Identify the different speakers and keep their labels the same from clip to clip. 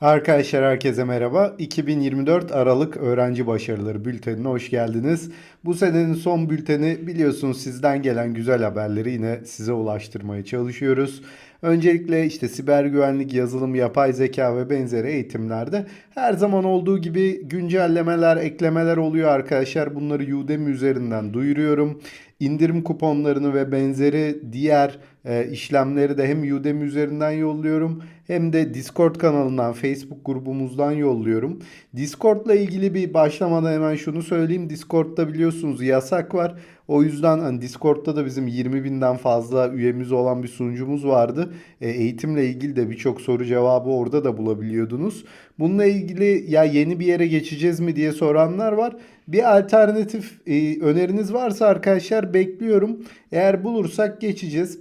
Speaker 1: Arkadaşlar herkese merhaba. 2024 Aralık Öğrenci Başarıları Bülteni'ne hoş geldiniz. Bu senenin son bülteni biliyorsunuz sizden gelen güzel haberleri yine size ulaştırmaya çalışıyoruz. Öncelikle işte siber güvenlik, yazılım, yapay zeka ve benzeri eğitimlerde her zaman olduğu gibi güncellemeler, eklemeler oluyor arkadaşlar. Bunları Udemy üzerinden duyuruyorum. İndirim kuponlarını ve benzeri diğer e, işlemleri de hem Udemy üzerinden yolluyorum hem de Discord kanalından, Facebook grubumuzdan yolluyorum. Discord'la ilgili bir başlamadan hemen şunu söyleyeyim. Discord'da biliyorsunuz yasak var. O yüzden hani Discord'da da bizim 20 binden fazla üyemiz olan bir sunucumuz vardı. E, eğitimle ilgili de birçok soru cevabı orada da bulabiliyordunuz. Bununla ilgili ya yeni bir yere geçeceğiz mi diye soranlar var. Bir alternatif e, öneriniz varsa arkadaşlar bekliyorum. Eğer bulursak geçeceğiz.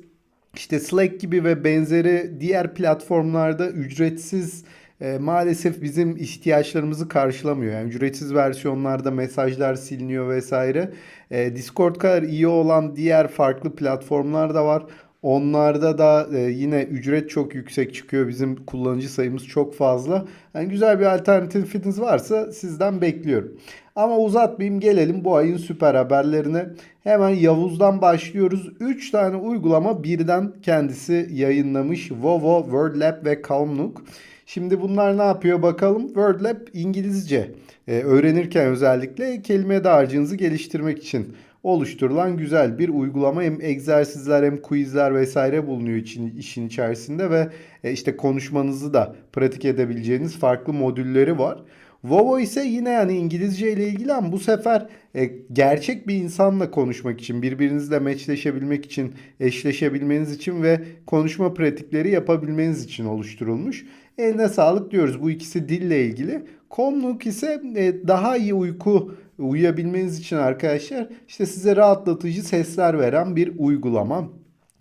Speaker 1: İşte Slack gibi ve benzeri diğer platformlarda ücretsiz e, maalesef bizim ihtiyaçlarımızı karşılamıyor. Yani ücretsiz versiyonlarda mesajlar siliniyor vesaire. E, Discord kadar iyi olan diğer farklı platformlar da var. Onlarda da e, yine ücret çok yüksek çıkıyor. Bizim kullanıcı sayımız çok fazla. Yani güzel bir alternatifiniz varsa sizden bekliyorum. Ama uzatmayayım gelelim bu ayın süper haberlerine. Hemen Yavuz'dan başlıyoruz. 3 tane uygulama birden kendisi yayınlamış. Vovo, WordLab ve Calmnook. Şimdi bunlar ne yapıyor bakalım. WordLab İngilizce e, öğrenirken özellikle kelime dağarcığınızı geliştirmek için oluşturulan güzel bir uygulama. Hem egzersizler hem quizler vesaire bulunuyor için, işin içerisinde ve e, işte konuşmanızı da pratik edebileceğiniz farklı modülleri var. Vovo ise yine yani İngilizce ile ilgili ama bu sefer e, gerçek bir insanla konuşmak için, birbirinizle meçleşebilmek için, eşleşebilmeniz için ve konuşma pratikleri yapabilmeniz için oluşturulmuş. Eline sağlık diyoruz. Bu ikisi dille ilgili. Komluk ise e, daha iyi uyku uyuyabilmeniz için arkadaşlar işte size rahatlatıcı sesler veren bir uygulama.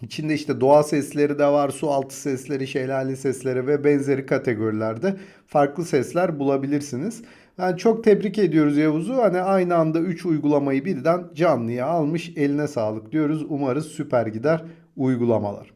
Speaker 1: İçinde işte doğa sesleri de var, su altı sesleri, şelale sesleri ve benzeri kategorilerde farklı sesler bulabilirsiniz. Yani çok tebrik ediyoruz Yavuz'u. Hani aynı anda 3 uygulamayı birden canlıya almış. Eline sağlık diyoruz. Umarız süper gider uygulamalar.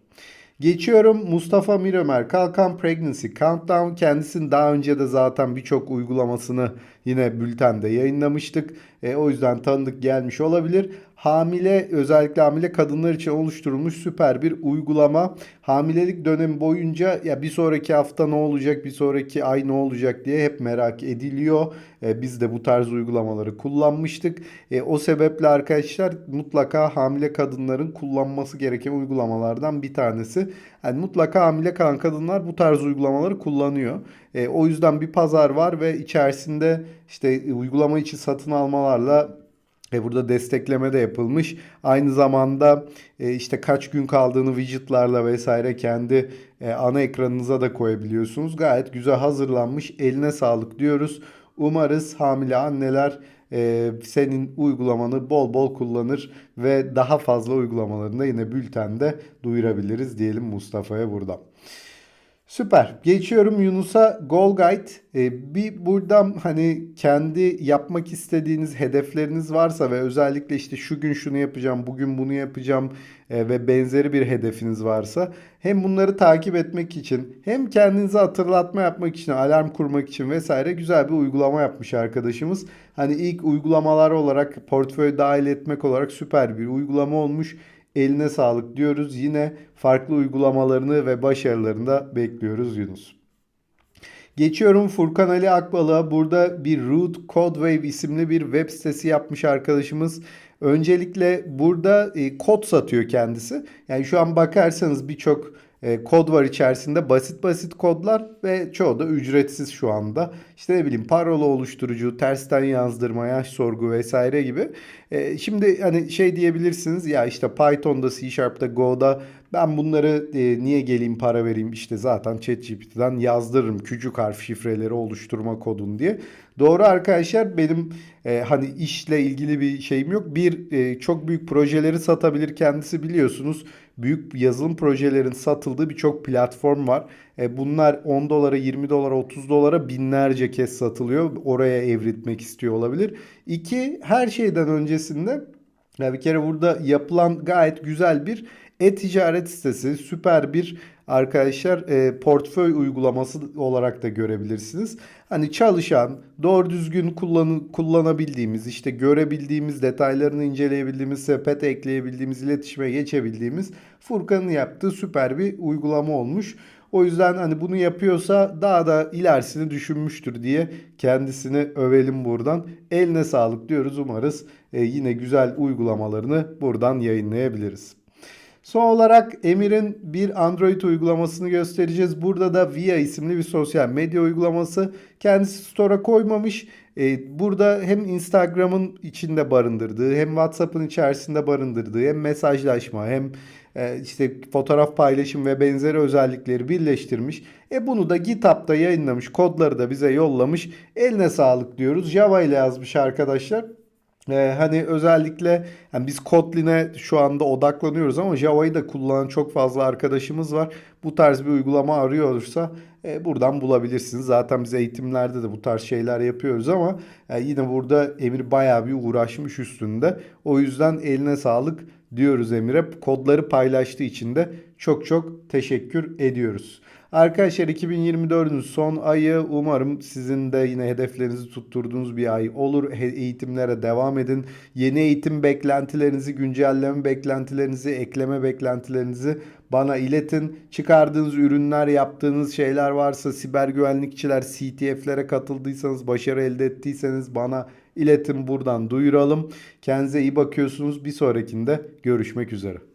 Speaker 1: Geçiyorum Mustafa Mirömer Kalkan Pregnancy Countdown kendisinin daha önce de zaten birçok uygulamasını yine bültende yayınlamıştık. E, o yüzden tanıdık gelmiş olabilir. Hamile özellikle hamile kadınlar için oluşturulmuş süper bir uygulama. Hamilelik dönemi boyunca ya bir sonraki hafta ne olacak, bir sonraki ay ne olacak diye hep merak ediliyor. E, biz de bu tarz uygulamaları kullanmıştık. E, o sebeple arkadaşlar mutlaka hamile kadınların kullanması gereken uygulamalardan bir tanesi. Yani mutlaka hamile kalan kadınlar bu tarz uygulamaları kullanıyor. E, o yüzden bir pazar var ve içerisinde işte uygulama için satın almalarla e burada destekleme de yapılmış. Aynı zamanda e, işte kaç gün kaldığını widgetlarla vesaire kendi e, ana ekranınıza da koyabiliyorsunuz. Gayet güzel hazırlanmış. Eline sağlık diyoruz. Umarız hamile anneler e, senin uygulamanı bol bol kullanır ve daha fazla uygulamalarını da yine bültende duyurabiliriz diyelim Mustafa'ya buradan. Süper. Geçiyorum Yunus'a Goal Guide. Ee, bir buradan hani kendi yapmak istediğiniz hedefleriniz varsa ve özellikle işte şu gün şunu yapacağım, bugün bunu yapacağım e, ve benzeri bir hedefiniz varsa hem bunları takip etmek için hem kendinize hatırlatma yapmak için, alarm kurmak için vesaire güzel bir uygulama yapmış arkadaşımız. Hani ilk uygulamalar olarak portföy dahil etmek olarak süper bir uygulama olmuş. Eline sağlık diyoruz. Yine farklı uygulamalarını ve başarılarını da bekliyoruz Yunus. Geçiyorum Furkan Ali Akbal'a. Burada bir Root Codewave isimli bir web sitesi yapmış arkadaşımız. Öncelikle burada e, kod satıyor kendisi. Yani şu an bakarsanız birçok e, kod var içerisinde. Basit basit kodlar ve çoğu da ücretsiz şu anda. İşte ne bileyim parola oluşturucu, tersten yazdırma, yaş sorgu vesaire gibi. E, şimdi hani şey diyebilirsiniz ya işte Python'da, C Sharp'ta, Go'da ben bunları e, niye geleyim para vereyim işte zaten ChatGPT'den yazdırırım küçük harf şifreleri oluşturma kodun diye. Doğru arkadaşlar benim e, hani işle ilgili bir şeyim yok. Bir e, çok büyük projeleri satabilir kendisi biliyorsunuz. Büyük yazılım projelerin satıldığı birçok platform var. E, bunlar 10 dolara, 20 dolara, 30 dolara binlerce kez satılıyor. Oraya evritmek istiyor olabilir. İki, her şeyden öncesinde ya bir kere burada yapılan gayet güzel bir e-ticaret sitesi, süper bir arkadaşlar e, portföy uygulaması olarak da görebilirsiniz. Hani çalışan, doğru düzgün kullan kullanabildiğimiz, işte görebildiğimiz, detaylarını inceleyebildiğimiz, sepete ekleyebildiğimiz, iletişime geçebildiğimiz Furkan'ın yaptığı süper bir uygulama olmuş. O yüzden hani bunu yapıyorsa daha da ilerisini düşünmüştür diye kendisini övelim buradan. Eline sağlık diyoruz. Umarız e, yine güzel uygulamalarını buradan yayınlayabiliriz. Son olarak Emir'in bir Android uygulamasını göstereceğiz. Burada da Via isimli bir sosyal medya uygulaması. Kendisi store'a koymamış. Ee, Burada hem Instagram'ın içinde barındırdığı, hem WhatsApp'ın içerisinde barındırdığı, hem mesajlaşma, hem e, işte fotoğraf paylaşım ve benzeri özellikleri birleştirmiş. E bunu da GitHub'da yayınlamış, kodları da bize yollamış. Eline sağlık diyoruz. Java ile yazmış arkadaşlar. Ee, hani özellikle yani biz Kotlin'e şu anda odaklanıyoruz ama Java'yı da kullanan çok fazla arkadaşımız var. Bu tarz bir uygulama arıyorsa e, buradan bulabilirsiniz. Zaten biz eğitimlerde de bu tarz şeyler yapıyoruz ama e, yine burada Emir bayağı bir uğraşmış üstünde. O yüzden eline sağlık diyoruz Emir'e. Kodları paylaştığı için de çok çok teşekkür ediyoruz. Arkadaşlar 2024'ün son ayı umarım sizin de yine hedeflerinizi tutturduğunuz bir ay olur. Eğitimlere devam edin. Yeni eğitim beklentilerinizi, güncelleme beklentilerinizi, ekleme beklentilerinizi bana iletin. Çıkardığınız ürünler, yaptığınız şeyler varsa siber güvenlikçiler, CTF'lere katıldıysanız, başarı elde ettiyseniz bana iletin buradan duyuralım. Kendinize iyi bakıyorsunuz. Bir sonrakinde görüşmek üzere.